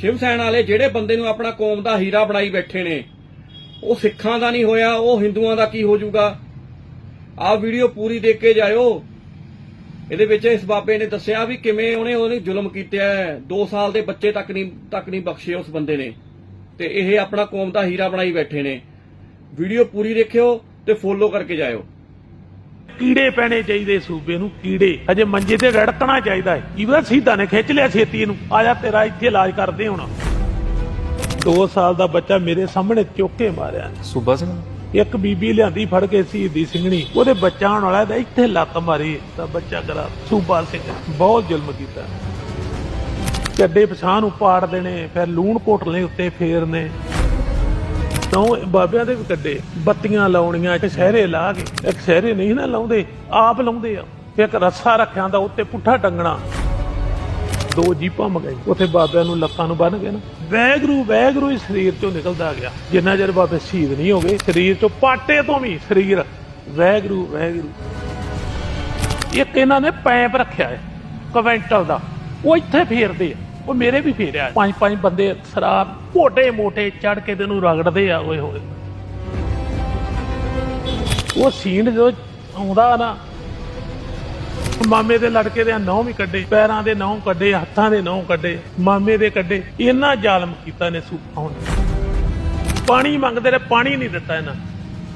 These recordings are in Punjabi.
ਸ਼ਿਵ ਸੈਨਾ ਵਾਲੇ ਜਿਹੜੇ ਬੰਦੇ ਨੂੰ ਆਪਣਾ ਕੌਮ ਦਾ ਹੀਰਾ ਬਣਾਈ ਬੈਠੇ ਨੇ, ਉਹ ਸਿੱਖਾਂ ਦਾ ਨਹੀਂ ਹੋਇਆ, ਉਹ ਹਿੰਦੂਆਂ ਦਾ ਕੀ ਹੋ ਜਾਊਗਾ ਆਹ ਵੀਡੀਓ ਪੂਰੀ ਦੇਖ ਕੇ ਜਾਇਓ। ਇਹਦੇ ਵਿੱਚ ਇਸ ਬਾਬੇ ਨੇ ਦੱਸਿਆ ਵੀ ਕਿਵੇਂ ਉਹਨੇ ਉਹਨੇ ਜ਼ੁਲਮ ਕੀਤਾ 2 ਸਾਲ ਦੇ ਬੱਚੇ ਤੱਕ ਨਹੀਂ ਤੱਕ ਨਹੀਂ ਬਖਸ਼ੇ ਉਸ ਬੰਦੇ ਨੇ। ਤੇ ਇਹ ਆਪਣਾ ਕੌਮ ਦਾ ਹੀਰਾ ਬਣਾਈ ਬੈਠੇ ਨੇ। ਵੀਡੀਓ ਪੂਰੀ ਦੇਖਿਓ ਤੇ ਫੋਲੋ ਕਰਕੇ ਜਾਇਓ। ਕੀੜੇ ਪੈਣੇ ਚਾਹੀਦੇ ਸੂਬੇ ਨੂੰ ਕੀੜੇ। ਅਜੇ ਮੰਜੇ ਤੇ ਰੜਕਣਾ ਚਾਹੀਦਾ ਹੈ। ਇਹਦਾ ਸਿੱਧਾ ਨੇ ਖਿੱਚ ਲਿਆ ਛੇਤੀ ਇਹਨੂੰ। ਆ ਜਾ ਤੇਰਾ ਇੱਥੇ ਇਲਾਜ ਕਰਦੇ ਹੁਣ। 2 ਸਾਲ ਦਾ ਬੱਚਾ ਮੇਰੇ ਸਾਹਮਣੇ ਚੁੱਕ ਕੇ ਮਾਰਿਆ। ਸੂਬਾ ਸਿੰਘ? ਇੱਕ ਬੀਬੀ ਲਿਆਂਦੀ ਫੜ ਕੇ ਸ਼ਹੀਦੀ ਸਿੰਘਣੀ। ਉਹਦੇ ਬੱਚਾ ਆਉਣ ਵਾਲਾ ਤਾਂ ਇੱਥੇ ਲੱਤ ਮਾਰੀ ਤਾਂ ਬੱਚਾ ਕਰਾ। ਸੂਬਾ ਸਿੰਘ ਬਹੁਤ ਜ਼ੁਲਮ ਕੀਤਾ। ਚੱਡੇ ਪਛਾਣ ਨੂੰ ਪਾੜ ਦੇਣੇ ਫਿਰ ਲੂਣ ਕੋਟਲੇ ਉੱਤੇ ਫੇਰਨੇ। ਤਾਂ ਉਹ ਬਾਬਿਆਂ ਦੇ ਵੀ ਕੱਢੇ, ਬੱਤੀਆਂ ਲਾਉਣੀਆਂ, ਇੱਕ ਸ਼ਹਿਰੇ ਲਾ ਕੇ, ਇੱਕ ਸ਼ਹਿਰੇ ਨਹੀਂ ਨਾ ਲਾਉਂਦੇ, ਆਪ ਲਾਉਂਦੇ ਆ। ਇੱਕ ਰੱਸਾ ਰੱਖਿਆ ਦਾ ਉੱਤੇ ਪੁੱਠਾ ਟੰਗਣਾ। ਦੋ ਜੀਪਾਂ ਮਗਾਈ, ਉੱਥੇ ਬਾਬਿਆਂ ਨੂੰ ਲੱਤਾਂ ਨੂੰ ਬੰਨ ਕੇ ਨਾ, ਵੈਗਰੂ ਵੈਗਰੂ ਹੀ ਸਰੀਰ ਚੋਂ ਨਿਕਲਦਾ ਗਿਆ। ਜਿੰਨਾ ਚਿਰ ਬਾਬੇ ਸ਼ਹੀਦ ਨਹੀਂ ਹੋ ਗਏ, ਸਰੀਰ ਚੋਂ ਪਾਟੇ ਤੋਂ ਵੀ ਸਰੀਰ, ਵੈਗਰੂ ਵੈਗਰੂ। ਇੱਕ ਇਹਨਾਂ ਨੇ ਪੈਪ ਰੱਖਿਆ ਹੈ, ਕਵੈਂਟਲ ਦਾ, ਉਹ ਇੱਥੇ ਫੇਰਦੇ ਆ। ਉਹ ਮੇਰੇ ਵੀ ਫੇਰਿਆ ਪੰਜ ਪੰਜ ਬੰਦੇ ਸ਼ਰਾਬ ਮੋਟੇ ਮੋਟੇ ਚੜ ਕੇ ਤੈਨੂੰ ਰਗੜਦੇ ਆ ਓਏ ਹੋਏ। ਉਹ ਸੀਨ ਜਦੋਂ ਆਉਂਦਾ ਨਾ ਮਾਮੇ ਦੇ ਲੜਕੇ ਦੇ ਨਹੁੰ ਵੀ ਕੱਢੇ ਪੈਰਾਂ ਦੇ ਨਹੁੰ ਕੱਢੇ ਹੱਥਾਂ ਦੇ ਨਹੁੰ ਕੱਢੇ ਮਾਮੇ ਦੇ ਕੱਢੇ ਇੰਨਾ ਜ਼ਾਲਮ ਕੀਤਾ ਨੇ ਸੂਪਾ ਹੁਣ ਪਾਣੀ ਮੰਗਦੇ ਰਹੇ ਪਾਣੀ ਨਹੀਂ ਦਿੱਤਾ ਇਹਨਾਂ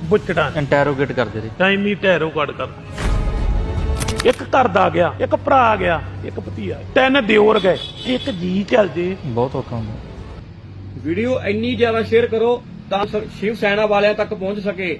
ਬੁੱਚੜਾਂ ਨੇ। ਇੰਟਰੋਗੇਟ ਕਰਦੇ ਰਹੇ। ਟਾਈਮੀ ਟੈਰੋ ਕੱਢ ਕਰ ਇੱਕ ਘਰ ਦਾ ਗਿਆ ਇੱਕ ਭਰਾ ਗਿਆ ਇੱਕ ਭਤੀਆ ਤਿੰਨ ਦਿਓਰ ਗਏ ਇੱਕ ਜੀ ਚੱਲ ਜੇ। ਬਹੁਤ ਔਖਾ ਹੁੰਦਾ। ਵੀਡੀਓ ਇੰਨੀ ਜ਼ਿਆਦਾ ਸ਼ੇਅਰ ਕਰੋ ਤਾਂ ਸ਼ਿਵ ਸੈਨਾ ਵਾਲਿਆਂ ਤੱਕ ਪਹੁੰਚ ਸਕੇ।